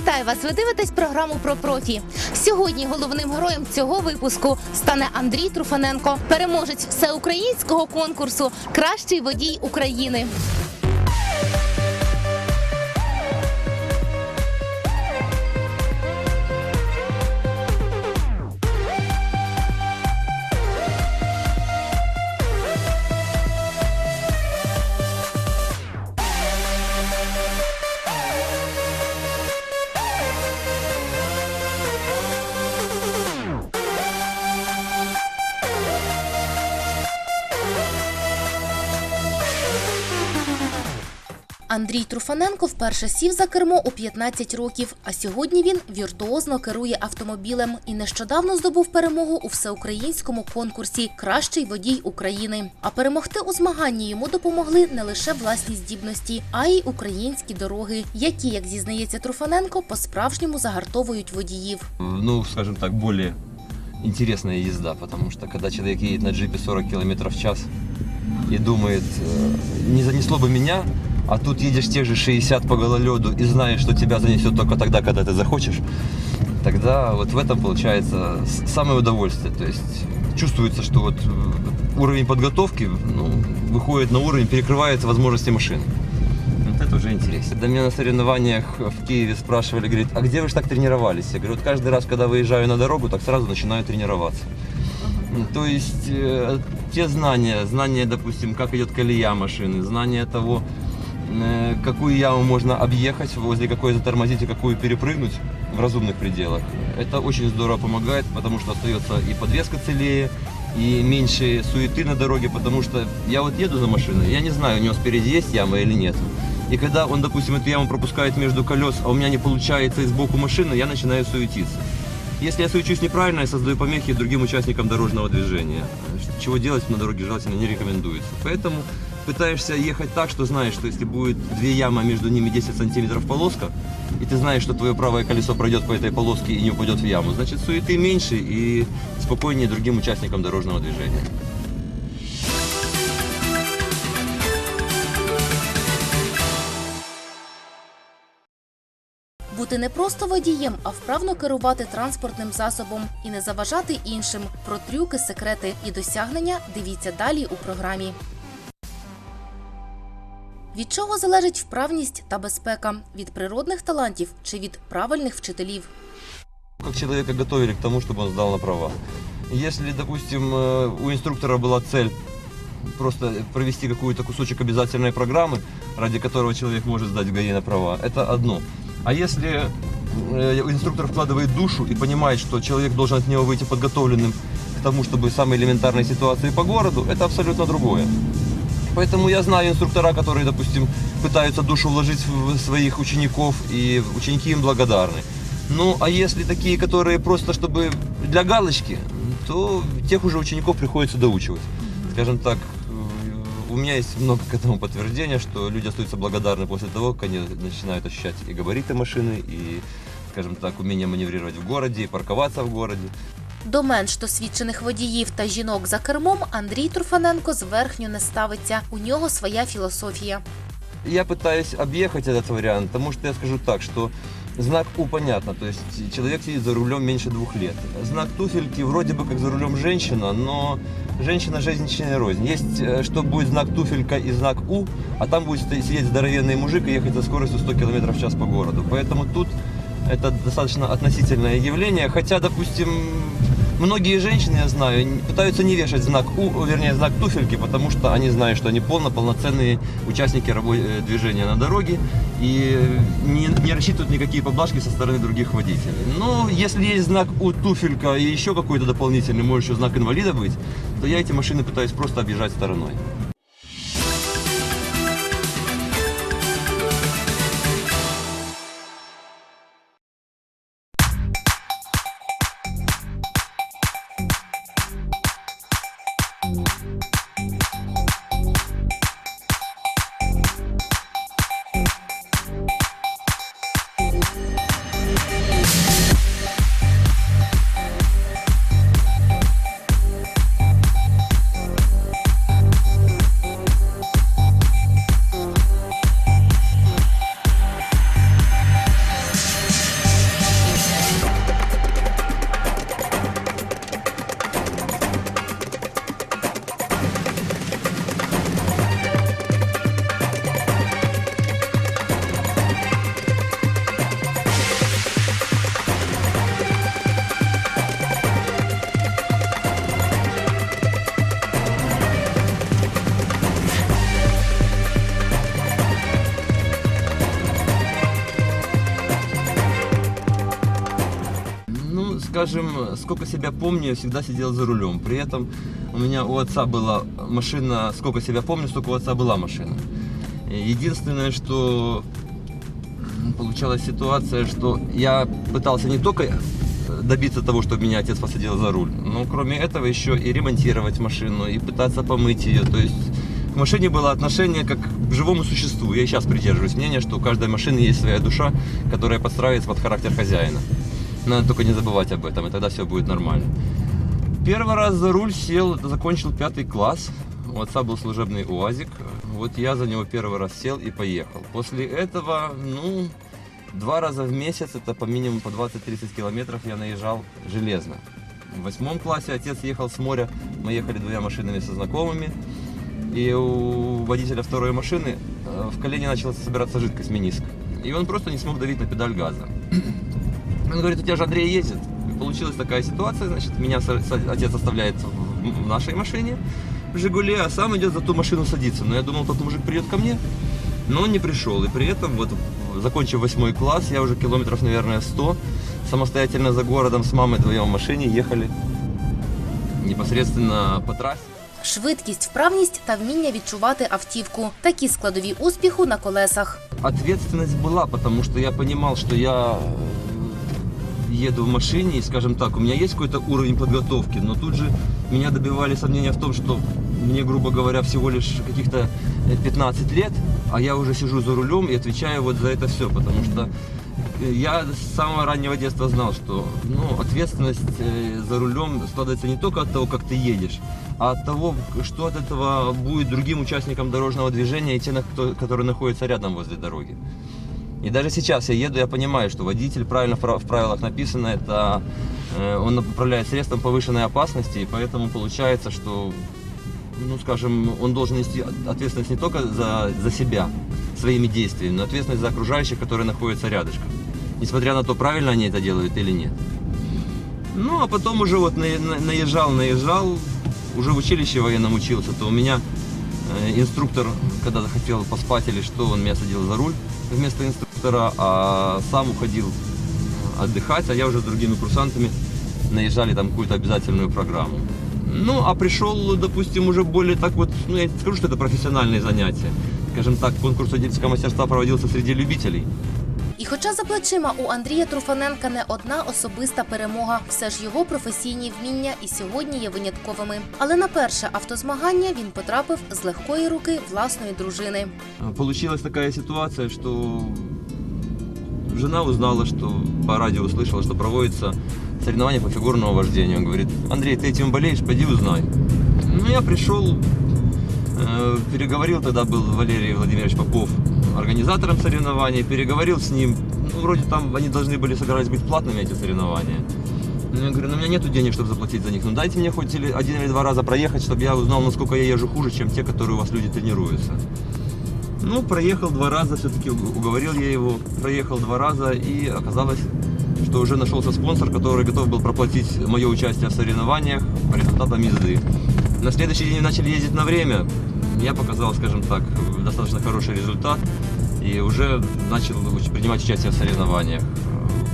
Вітаю вас! Ви дивитесь програму про профі. Сьогодні головним героєм цього випуску стане Андрій Труфаненко, переможець всеукраїнського конкурсу Кращий водій України. Андрій Труфаненко вперше сів за кермо у 15 років, а сьогодні він віртуозно керує автомобілем і нещодавно здобув перемогу у всеукраїнському конкурсі Кращий водій України. А перемогти у змаганні йому допомогли не лише власні здібності, а й українські дороги, які, як зізнається Труфаненко, по-справжньому загартовують водіїв. ну, скажем так, более интересная езда, потому что когда человек едет на джипе 40 км в час и думает, э, не занесло бы меня, а тут едешь тех же 60 по гололеду и знаешь, что тебя занесет только тогда, когда ты захочешь, тогда вот в этом получается самое удовольствие. То есть чувствуется, что вот э, уровень подготовки ну, выходит на уровень, перекрывает возможности машины. Вот это уже интересно. Когда меня на соревнованиях в Киеве спрашивали, говорит, а где вы же так тренировались? Я говорю, вот каждый раз, когда выезжаю на дорогу, так сразу начинаю тренироваться. То есть э, те знания, знания, допустим, как идет колея машины, знания того, какую яму можно объехать, возле какой затормозить и какую перепрыгнуть в разумных пределах. Это очень здорово помогает, потому что остается и подвеска целее, и меньше суеты на дороге, потому что я вот еду за машиной, я не знаю, у него спереди есть яма или нет. И когда он, допустим, эту яму пропускает между колес, а у меня не получается и сбоку машины, я начинаю суетиться. Если я суечусь неправильно, я создаю помехи другим участникам дорожного движения, чего делать на дороге желательно не рекомендуется. Поэтому пытаешься ехать так, что знаешь, что если будет две ямы, а между ними 10 сантиметров полоска, и ты знаешь, что твое правое колесо пройдет по этой полоске и не упадет в яму, значит суеты меньше и спокойнее другим участникам дорожного движения. Бути не просто водієм, а вправно керувати транспортним засобом і не заважати іншим. Про трюки, секрети і досягнення дивіться далі у програмі. Від чого залежить вправність та безпека? Від природних талантів чи від правильних вчителів? Как человека готовили к тому, чтобы он сдал на права. Если, допустим, э, у инструктора была цель просто провести какой-то кусочек обязательной программы, ради которого человек может сдать в ГАИ на права, это одно. А если э, инструктор вкладывает душу и понимает, что человек должен от него выйти подготовленным к тому, чтобы самые элементарные ситуации по городу, это абсолютно другое. Поэтому я знаю инструктора, которые, допустим, пытаются душу вложить в своих учеников, и ученики им благодарны. Ну, а если такие, которые просто чтобы для галочки, то тех уже учеников приходится доучивать. Скажем так, у меня есть много к этому подтверждения, что люди остаются благодарны после того, как они начинают ощущать и габариты машины, и, скажем так, умение маневрировать в городе, и парковаться в городе. До менш досвідчених водіїв та жінок за кермом Андрій Труфаненко зверхньо не ставиться. У нього своя філософія. Я пытаюсь объехать этот вариант, потому что я скажу так, что знак У понятно, то есть человек сидит за рулем меньше двух лет. Знак туфельки вроде бы как за рулем женщина, но женщина женщине рознь. Есть, э, что будет знак туфелька и знак У, а там будет стоять- сидеть здоровенный мужик и ехать за скоростью 100 км в час по городу. Поэтому тут это достаточно относительное явление, хотя, допустим, Многие женщины, я знаю, пытаются не вешать знак У, вернее, знак туфельки, потому что они знают, что они полно, полноценные участники э, движения на дороге и не, не рассчитывают никакие поблажки со стороны других водителей. Но если есть знак У туфелька и еще какой-то дополнительный, может еще знак инвалида быть, то я эти машины пытаюсь просто объезжать стороной. Скажем, сколько себя помню, я всегда сидел за рулем. При этом у меня у отца была машина, сколько себя помню, столько у отца была машина. Единственное, что получалась ситуация, что я пытался не только добиться того, чтобы меня отец посадил за руль, но кроме этого еще и ремонтировать машину, и пытаться помыть ее. То есть к машине было отношение как к живому существу. Я и сейчас придерживаюсь мнения, что у каждой машины есть своя душа, которая подстраивается под характер хозяина. Надо только не забывать об этом, и тогда все будет нормально. Первый раз за руль сел, закончил пятый класс. У отца был служебный УАЗик. Вот я за него первый раз сел и поехал. После этого, ну, два раза в месяц, это по минимуму по 20-30 километров я наезжал железно. В восьмом классе отец ехал с моря, мы ехали двумя машинами со знакомыми. И у водителя второй машины э, в колене начала собираться жидкость, мениск. И он просто не смог давить на педаль газа. Он говорит, у тебя же Андрей ездит. И получилась такая ситуация, значит, меня со- со- отец оставляет в в нашей машине, в Жигуле, а сам идет за ту машину садиться. Но я думал, тот мужик придет ко мне, но он не пришел. И при этом, вот, закончив восьмой класс, я уже километров, наверное, 100, самостоятельно за городом с мамой вдвоем в машине ехали непосредственно по трассе. Швидкість, вправність та вміння відчувати автівку – такі складові успіху на колесах. Ответственность была, потому что я понимал, что я э, еду в машине, и, скажем так, у меня есть какой-то уровень подготовки, но тут же меня добивали сомнения в том, что мне, грубо говоря, всего лишь каких-то э, 15 лет, а я уже сижу за рулем и отвечаю вот за это все, потому что э, я с самого раннего детства знал, что ну, ответственность э, за рулем складывается не только от того, как ты едешь, а от того, что от этого будет другим участникам дорожного движения и те, кто- которые находятся рядом возле дороги. И даже сейчас я еду, я понимаю, что водитель, правильно в прав- в правилах написано, это э, он управляет средством повышенной опасности, и поэтому получается, что, ну, скажем, он должен нести ответственность не только за, за себя, своими действиями, но ответственность за окружающих, которые находятся рядышком. Несмотря на то, правильно они это делают или нет. Ну, а потом уже вот на- на- наезжал, наезжал, уже в училище военном учился, то у меня э, инструктор, когда захотел поспать или что, он меня садил за руль вместо инструктора, а сам уходил отдыхать, а я уже с другими курсантами наезжали там какую-то обязательную программу. Ну, а пришел, допустим, уже более так вот, ну, я скажу, что это профессиональные занятия. Скажем так, конкурс водительского мастерства проводился среди любителей. І хоча за плечима у Андрія Труфаненка не одна особиста перемога, все ж його професійні вміння і сьогодні є винятковими. Але на перше автозмагання він потрапив з легкої руки власної дружини. А, Получилась такая ситуация, что жена узнала, что по радио услышала, что проводится соревнование по фигурному вождению. Он говорит, Андрей, ты этим болеешь, пойди узнай. Ну, я пришел, э, переговорил, тогда был Валерий Владимирович Попов организатором соревнований, переговорил с ним, ну, вроде там они должны были собирались быть платными, эти соревнования. Ну, я говорю, ну, у меня нету денег, чтобы заплатить за них. Ну, дайте мне хоть один или два раза проехать, чтобы я узнал, насколько я езжу хуже, чем те, которые у вас люди тренируются. Ну, проехал два раза, все-таки уговорил я его, проехал два раза, и оказалось, что уже нашелся спонсор, который готов был проплатить мое участие в соревнованиях по результатам езды. На следующий день начали ездить на время, я показал, скажем так, достаточно хороший результат, и уже начал принимать участие в соревнованиях.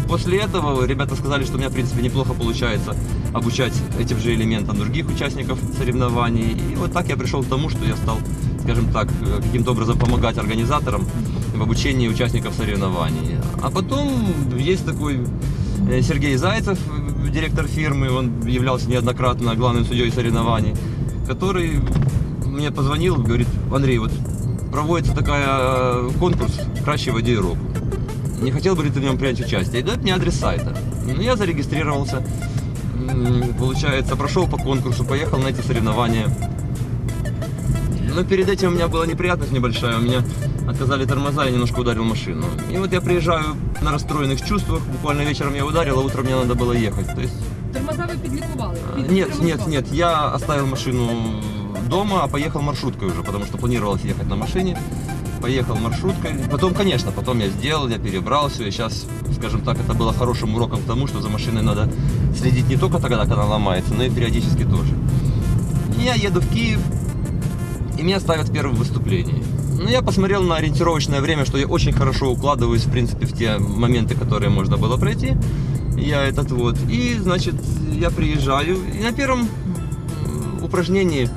После этого ребята сказали, что у меня, в принципе, неплохо получается обучать этим же элементам других участников соревнований. И вот так я пришел к тому, что я стал, скажем так, каким-то образом помогать организаторам в обучении участников соревнований. А потом есть такой э, Сергей Зайцев, директор фирмы, он являлся неоднократно главным судьей соревнований, который мне позвонил, говорит, Андрей, вот проводится такая э, конкурс «Краще воде року». Не хотел бы ли ты в нем принять участие? И дает мне адрес сайта. Ну, я зарегистрировался. Получается, прошел по конкурсу, поехал на эти соревнования. Но перед этим у меня была неприятность небольшая. У меня отказали тормоза, я немножко ударил машину. И вот я приезжаю на расстроенных чувствах. Буквально вечером я ударил, а утром мне надо было ехать. То есть Тормоза Нет, нет, нет, я оставил машину дома, а поехал маршруткой уже, потому что планировалось ехать на машине. Поехал маршруткой. Потом, конечно, потом я сделал, я перебрал все. И сейчас, скажем так, это было хорошим уроком к тому, что за машиной надо следить не только тогда, когда она ломается, но и периодически тоже. И я еду в Киев, и меня ставят в первом выступлении. Ну, я посмотрел на ориентировочное время, что я очень хорошо укладываюсь, в принципе, в те моменты, которые можно было пройти. Я этот вот. И, значит, я приезжаю. И на первом упражнении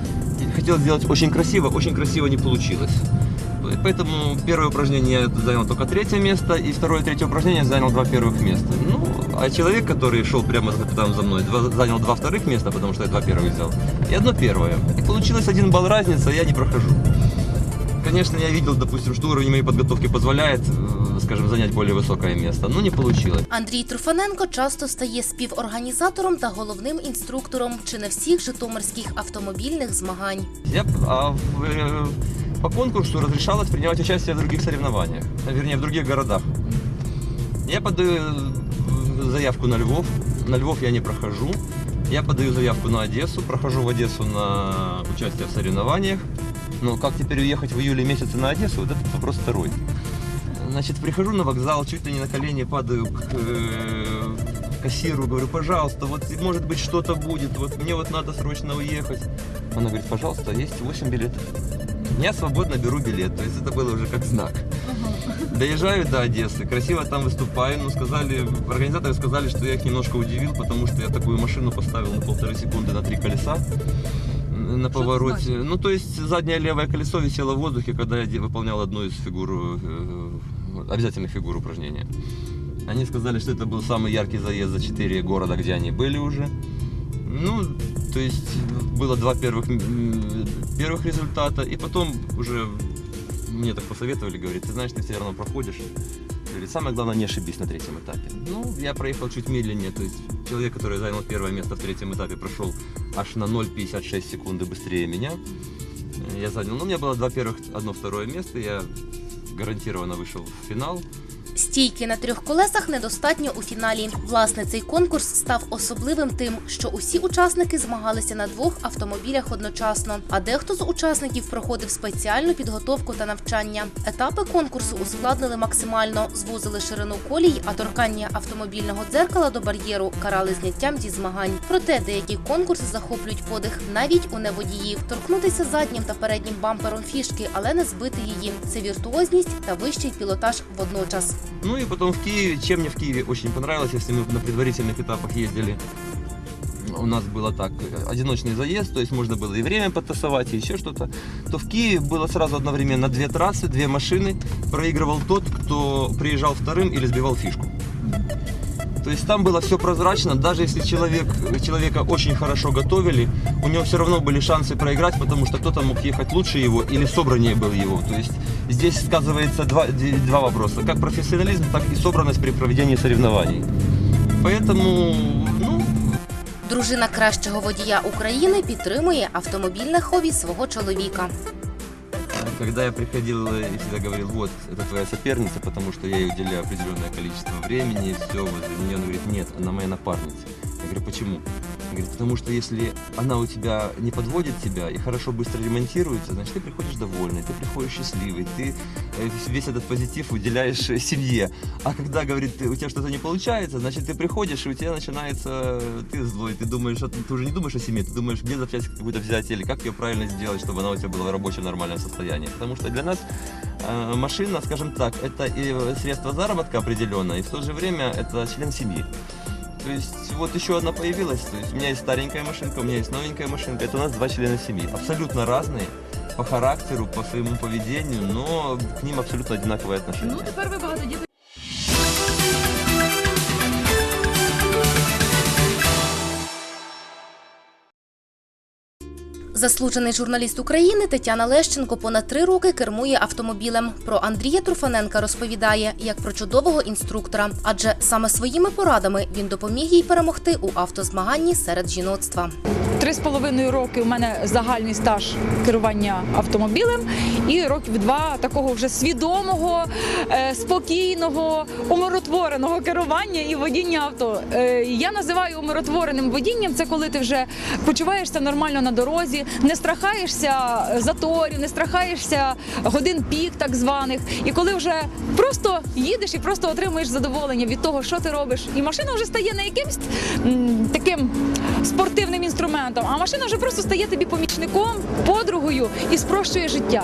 хотел сделать очень красиво, очень красиво не получилось. Поэтому первое упражнение я занял только третье место, и второе, третье упражнение занял два первых места. Ну, а человек, который шел прямо капитаном за мной, два- занял два вторых места, потому что я два первых взял, и одно первое. И получилось один балл разница, я не прохожу. Конечно, я видел, допустим, что уровень моей подготовки позволяет, э, скажем, занять более высокое место, но не получилось. Андрій Труфаненко часто стає співорганізатором та головним інструктором чи не всіх житомирських автомобільних змагань. Я а, в, э, по конкурсу разрешалось принимать участие в других соревнованиях, а, вернее, в других городах. Я подаю э, заявку на Львов. На Львов я не прохожу. Я подаю заявку на Одессу, прохожу в Одессу на участие в соревнованиях. Но как теперь уехать в июле месяце на Одессу, вот это вопрос второй. Значит, прихожу на вокзал, чуть ли не на колени падаю к э, кассиру, говорю, пожалуйста, вот может быть что-то будет, вот мне вот надо срочно уехать. Она говорит, пожалуйста, есть 8 билетов. Я свободно беру билет, то есть это было уже как знак. Доезжаю до Одессы, красиво там выступаю, но сказали, организаторы сказали, что я их немножко удивил, потому что я такую машину поставил на полторы секунды на три колеса м, на повороте. Ну, то есть заднее левое колесо висело в воздухе, когда я выполнял одну из фигур, обязательных фигур упражнения. Они сказали, что это был самый яркий заезд за четыре города, где они были уже. Ну, то есть было два первых, первых результата, и потом уже мне так посоветовали, говорит, ты знаешь, ты все равно проходишь. Говорит, самое главное, не ошибись на третьем этапе. Ну, я проехал чуть медленнее, то есть человек, который занял первое место в третьем этапе, прошел аж на 0,56 секунды быстрее меня. Я занял, ну, у меня было два первых, одно второе место, я гарантированно вышел в финал. Стійки на трьох колесах недостатньо у фіналі. Власне, цей конкурс став особливим тим, що усі учасники змагалися на двох автомобілях одночасно. А дехто з учасників проходив спеціальну підготовку та навчання. Етапи конкурсу ускладнили максимально, звузили ширину колій, а торкання автомобільного дзеркала до бар'єру карали зняттям зі змагань. Проте деякі конкурси захоплюють подих навіть у неводіїв. Торкнутися заднім та переднім бампером фішки, але не збити її. Це віртуозність та вищий пілотаж водночас. Ну и потом в Киеве, чем мне в Киеве очень понравилось, если мы на предварительных этапах ездили, у нас было так, одиночный заезд, то есть можно было и время подтасовать, и еще что-то, то в Киеве было сразу одновременно две трассы, две машины, проигрывал тот, кто приезжал вторым или сбивал фишку. То есть там было все прозрачно, даже если человек, человека очень хорошо готовили, у него все равно были шансы проиграть, потому что кто-то мог ехать лучше его или собраннее был его. То есть здесь сказывается два, д- два вопроса, как профессионализм, так и собранность при проведении соревнований. Поэтому, ну, Дружина кращого водія України підтримує автомобільне хобі свого чоловіка. когда я приходил э, и всегда говорил, вот, это твоя соперница, потому что я ей уделяю определенное количество времени, все, возле нее, он говорит, нет, она моя напарница. Я говорю, почему? Говорит, потому что если она у тебя не подводит тебя и хорошо быстро ремонтируется, значит, ты приходишь довольный, ты приходишь счастливый, ты э, весь этот позитив уделяешь э, семье. А когда, говорит, у тебя что-то не получается, значит, ты приходишь, и у тебя начинается, э, ты злой, ты думаешь, ты уже не думаешь о семье, ты думаешь, где запчасть какую-то взять или как ее правильно сделать, чтобы она у тебя была в рабочем нормальном состоянии. Потому что для нас машина, скажем так, это и средство заработка определенное, и в то же время это член семьи. То есть вот еще одна появилась, то есть у меня есть старенькая машинка, у меня есть новенькая машинка, это у нас два члена семьи, абсолютно разные по характеру, по своему поведению, но к ним абсолютно одинаковое отношение. Ну тепер ви Заслужений журналіст України Тетяна Лещенко понад три роки кермує автомобілем. Про Андрія Труфаненка розповідає як про чудового інструктора, адже саме своїми порадами він допоміг їй перемогти у автозмаганні серед жіноцтва. Три з половиною роки у мене загальний стаж керування автомобілем, і років два такого вже свідомого, е, спокійного, умиротвореного керування і водіння авто. Е, Я називаю умиротвореним водінням це коли ти вже почуваєшся нормально на дорозі, не страхаєшся заторів, не страхаєшся годин пік, так званих. І коли вже просто їдеш і просто отримуєш задоволення від того, що ти робиш, і машина вже стає не якимсь таким спортивним інструментом, а машина вже просто стає тобі помічником, подругою і спрощує життя.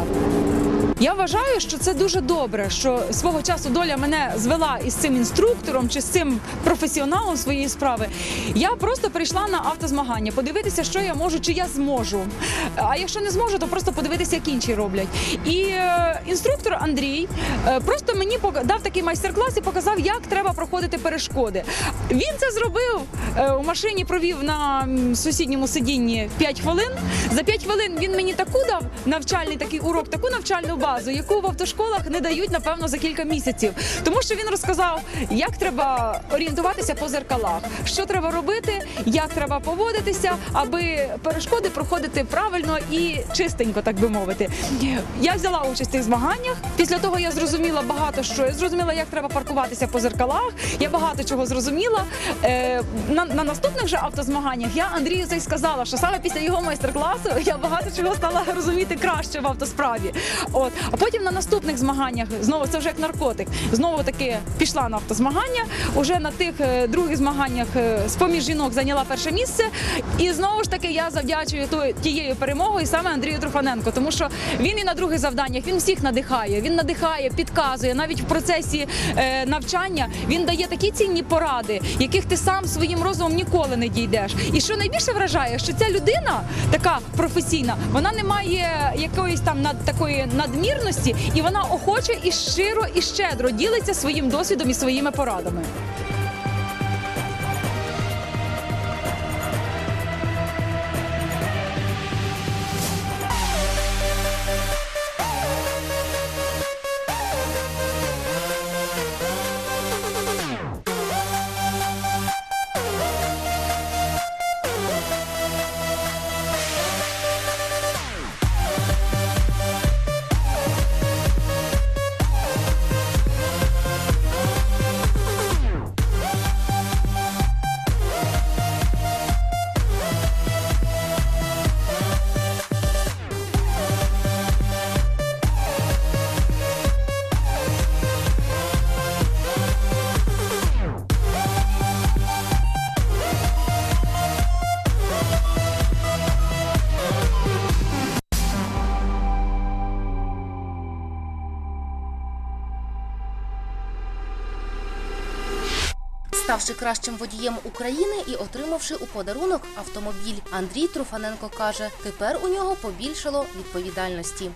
Я вважаю, що це дуже добре, що свого часу доля мене звела із цим інструктором чи з цим професіоналом своєї справи. Я просто прийшла на автозмагання, подивитися, що я можу, чи я зможу. А якщо не зможу, то просто подивитися, як інші роблять. І е, інструктор Андрій е, просто мені дав такий майстер-клас і показав, як треба проходити перешкоди. Він це зробив е, у машині, провів на сусідньому сидінні 5 хвилин. За 5 хвилин він мені таку дав навчальний такий урок, таку навчальну базу, яку в автошколах не дають напевно за кілька місяців. Тому що він розказав, як треба орієнтуватися по зеркалах, що треба робити, як треба поводитися, аби перешкоди проходити правильно і чистенько, так би мовити. Я взяла участь в цих змаганнях. Після того я зрозуміла багато що. Я зрозуміла, як треба паркуватися по зеркалах. Я багато чого зрозуміла. Е, на, на наступних же автозмаганнях я Андрію це й сказала, що саме після його майстер-класу я багато чого стала розуміти краще в автосправі. От а потім на наступних змаганнях знову це вже як наркотик. Знову таки пішла на автозмагання. Уже на тих е, других змаганнях е, з поміж жінок зайняла перше місце. І знову ж таки я завдячую тією перемогою саме Андрію Труфаненко, тому що він і на других завданнях він всіх надихає. Він надихає, підказує навіть в процесі е, навчання. Він дає такі цінні поради, яких ти сам своїм розумом ніколи не дійдеш. І що найбільше вражає, що ця людина така професійна, вона не має якоїсь там над такої надмірності, і вона охоче і щиро і щедро ділиться своїм досвідом і своїми порадами. Ставши кращим водієм України і отримавши у подарунок автомобіль, Андрій Труфаненко каже, тепер у нього побільшало відповідальності.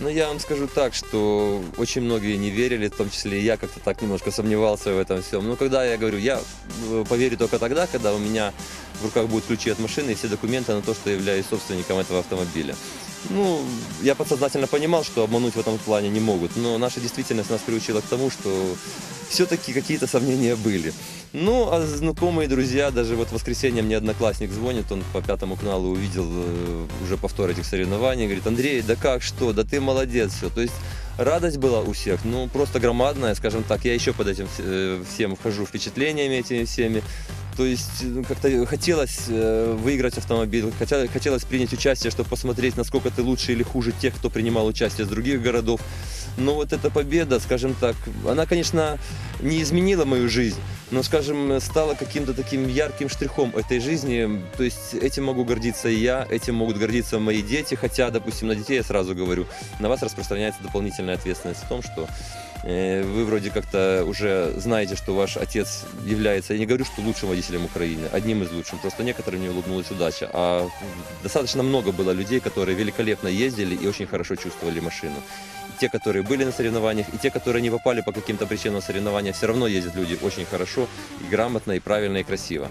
Но я вам скажу так, что очень многие не верили, в том числе и я как-то так немножко сомневался в этом всем. Но когда я говорю, я э, поверю только тогда, когда у меня в руках будут ключи от машины и все документы на то, что я являюсь собственником этого автомобиля. Ну, я подсознательно понимал, что обмануть в этом плане не могут, но наша действительность нас приучила к тому, что все-таки какие-то сомнения были. Ну, а знакомые друзья, даже вот в воскресенье мне одноклассник звонит, он по пятому каналу увидел э, уже повтор этих соревнований, говорит, Андрей, да как, что, да ты молодец, все. То есть радость была у всех, ну, просто громадная, скажем так, я еще под этим э, всем вхожу впечатлениями этими всеми. То есть ну, как-то хотелось э, выиграть автомобиль, хотя- хотелось принять участие, чтобы посмотреть, насколько ты лучше или хуже тех, кто принимал участие с других городов. Но вот эта победа, скажем так, она, конечно, не изменила мою жизнь, но, скажем, стала каким-то таким ярким штрихом этой жизни. То есть этим могу гордиться и я, этим могут гордиться мои дети, хотя, допустим, на детей я сразу говорю, на вас распространяется дополнительная ответственность в том, что вы вроде как-то уже знаете, что ваш отец является, я не говорю, что лучшим водителем Украины, одним из лучших, просто некоторым не улыбнулась удача, а достаточно много было людей, которые великолепно ездили и очень хорошо чувствовали машину. И те, которые были на соревнованиях, и те, которые не попали по каким-то причинам на соревнования, все равно ездят люди очень хорошо, и грамотно, и правильно, и красиво.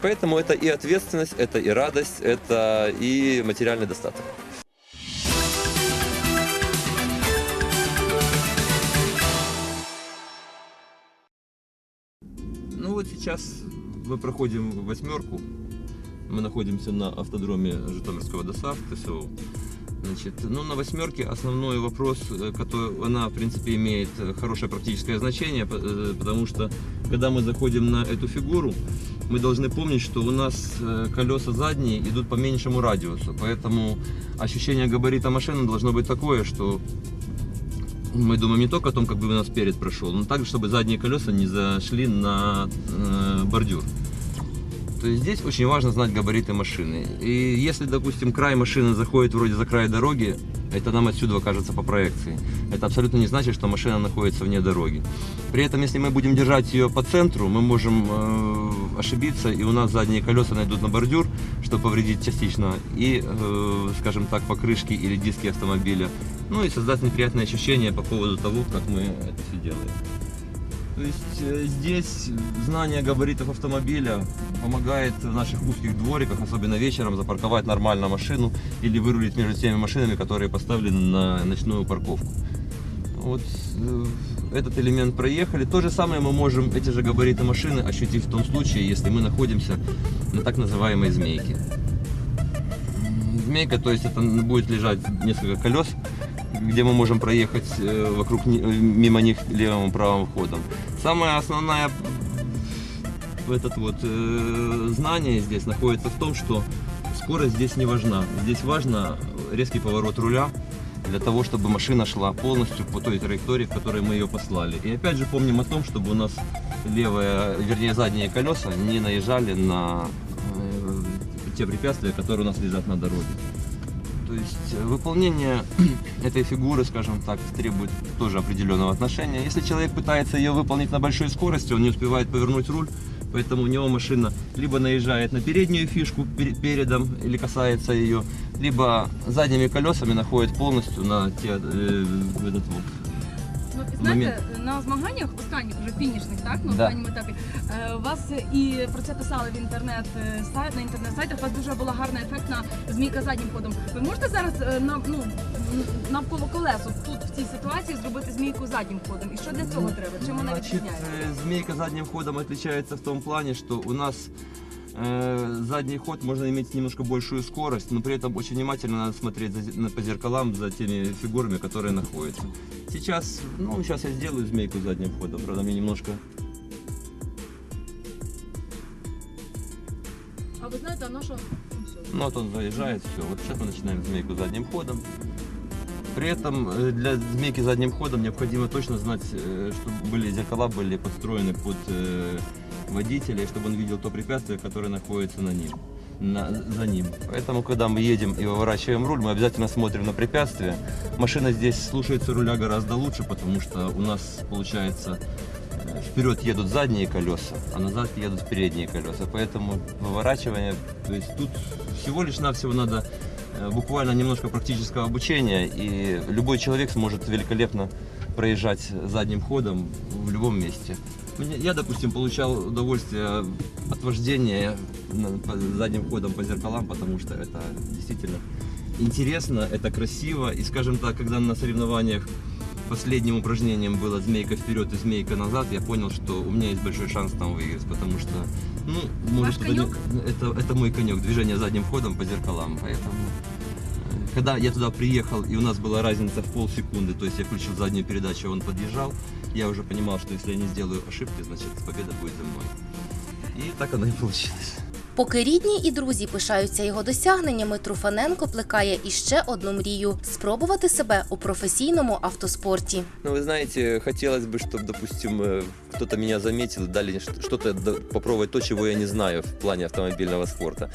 Поэтому это и ответственность, это и радость, это и материальный достаток. Сейчас мы проходим восьмерку. Мы находимся на автодроме Житомирского ДОСАВ, ТСО. Значит, ну, на восьмерке основной вопрос, э, который, она, в принципе, имеет э, хорошее практическое значение, э, потому что, когда мы заходим на эту фигуру, мы должны помнить, что у нас колеса задние идут по меньшему радиусу, поэтому ощущение габарита машины должно быть такое, что мы думаем не только о том, как бы у нас перед прошел, но также, чтобы задние колеса не зашли на э, бордюр. То есть здесь очень важно знать габариты машины. И если, допустим, край машины заходит вроде за край дороги, это нам отсюда кажется по проекции. Это абсолютно не значит, что машина находится вне дороги. При этом, если мы будем держать ее по центру, мы можем э, ошибиться, и у нас задние колеса найдут на бордюр, что повредит частично и, э, скажем так, покрышки или диски автомобиля. Ну и создать неприятные ощущения по поводу того, как мы это все делаем. То есть э, здесь знание габаритов автомобиля помогает в наших узких двориках, особенно вечером, запарковать нормально машину или вырулить между теми машинами, которые поставлены на ночную парковку. Вот э, этот элемент проехали. То же самое мы можем эти же габариты машины ощутить в том случае, если мы находимся на так называемой змейке. Змейка, то есть это будет лежать несколько колес, где мы можем проехать э, вокруг э, мимо них левым и правым ходом. Самая основная этот вот э, знание здесь находится в том, что скорость здесь не важна. Здесь важно резкий поворот руля для того, чтобы машина шла полностью по той траектории, в которой мы ее послали. И опять же помним о том, чтобы у нас левые, вернее задние колеса не наезжали на э, те препятствия, которые у нас лежат на дороге. То есть э, выполнение этой фигуры, скажем так, требует тоже определенного отношения. Если человек пытается ее выполнить на большой скорости, он не успевает повернуть руль, поэтому у него машина либо наезжает на переднюю фишку пер- передом или касается ее, либо задними колесами находит полностью на те, э, этот вот. Ну, і знаєте, на змаганнях останніх вже фінішних, так на Да. останньому етапі, е, у вас і про це писали в інтернет е, сайт на інтернет-сайтах. У вас дуже була гарна ефектна змійка заднім ходом. Ви можете зараз е, на ну н- навколо колесу тут в цій ситуації зробити змійку заднім ходом? І що для цього треба? Чим вона Значит, відрізняється? э, змейка задним ходом отличается в том плане, что у нас э, задний ход можно иметь немножко большую скорость, но при этом очень внимательно надо смотреть за зе- на- по зеркалам за теми фигурами, которые находятся. Сейчас, ну, сейчас я сделаю змейку задним ходом, правда, мне немножко... А ви знаєте, а на що? Ну, вот он заезжает, все. Вот сейчас мы начинаем змейку задним ходом. При этом э, для змейки задним ходом необходимо точно знать, э, чтобы были зеркала были подстроены под э, водителя, чтобы он видел то препятствие, которое находится на ним, на- за ним. Поэтому, когда мы едем и выворачиваем руль, мы обязательно смотрим на препятствие. Машина здесь слушается руля гораздо лучше, потому что у нас получается э, вперед едут задние колеса, а назад едут передние колеса. Поэтому выворачивание, то есть тут всего лишь навсего надо э, буквально немножко практического обучения, и любой человек сможет великолепно проезжать задним ходом в любом месте. Я, допустим, получал удовольствие от вождения по- задним ходом по зеркалам, потому что это действительно интересно, это красиво. И, скажем так, когда на соревнованиях последним упражнением было змейка вперед и змейка назад, я понял, что у меня есть большой шанс там выиграть, потому что, ну, может, Ваш конек? это, это мой конек, движение задним ходом по зеркалам, поэтому э, когда я туда приехал, и у нас была разница в полсекунды, то есть я включил заднюю передачу, он подъезжал, я уже понимал, что если я не сделаю ошибки, значит победа будет за мной. И так оно и получилось. Поки рідні і друзі пишаються його досягненнями, Труфаненко плекає іще одну мрію спробувати себе у професійному автоспорті. Ну, вы знаете, хотелось бы, чтобы, допустим, э, кто-то меня заметил, дали ш- что-то д- попробовать то, чего я не знаю в плане автомобильного спорта.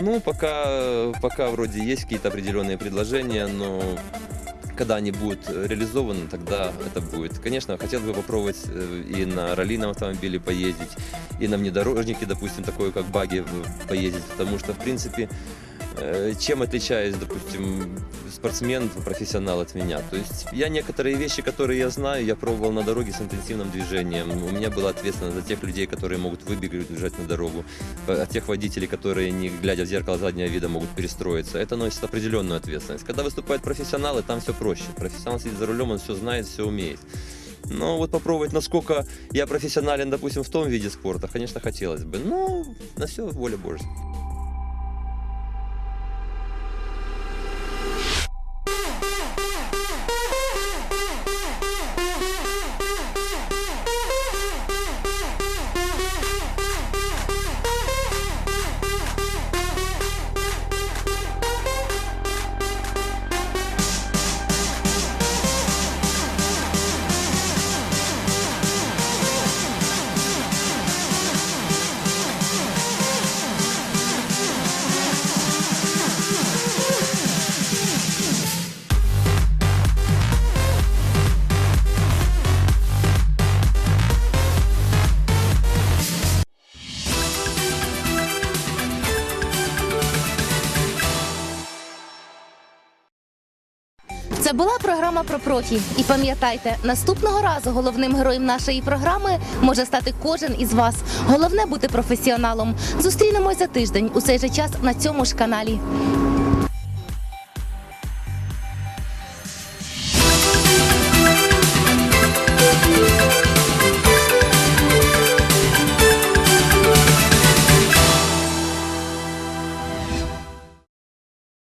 Ну, пока, пока вроде есть какие-то определенные предложения, но когда они будут э, реализованы, тогда это будет. Конечно, хотелось бы попробовать э, и на раллийном автомобиле поездить, и на внедорожнике, допустим, такое как баги поездить, потому что, в принципе, Чем отличаюсь, допустим, спортсмен, профессионал от меня? То есть я некоторые вещи, которые я знаю, я пробовал на дороге с интенсивным движением. У меня была ответственность за тех людей, которые могут выбегать, бежать на дорогу, э, от тех водителей, которые, не глядя в зеркало заднего вида, могут перестроиться. Это носит определенную ответственность. Когда выступают профессионалы, там все проще. Профессионал сидит за рулем, он все знает, все умеет. Но вот попробовать, насколько я профессионален, допустим, в том виде спорта, конечно, хотелось бы. Но на все воля Божья. Програма про профі. І пам'ятайте, наступного разу головним героєм нашої програми може стати кожен із вас. Головне бути професіоналом. Зустрінемось за тиждень у цей же час на цьому ж каналі.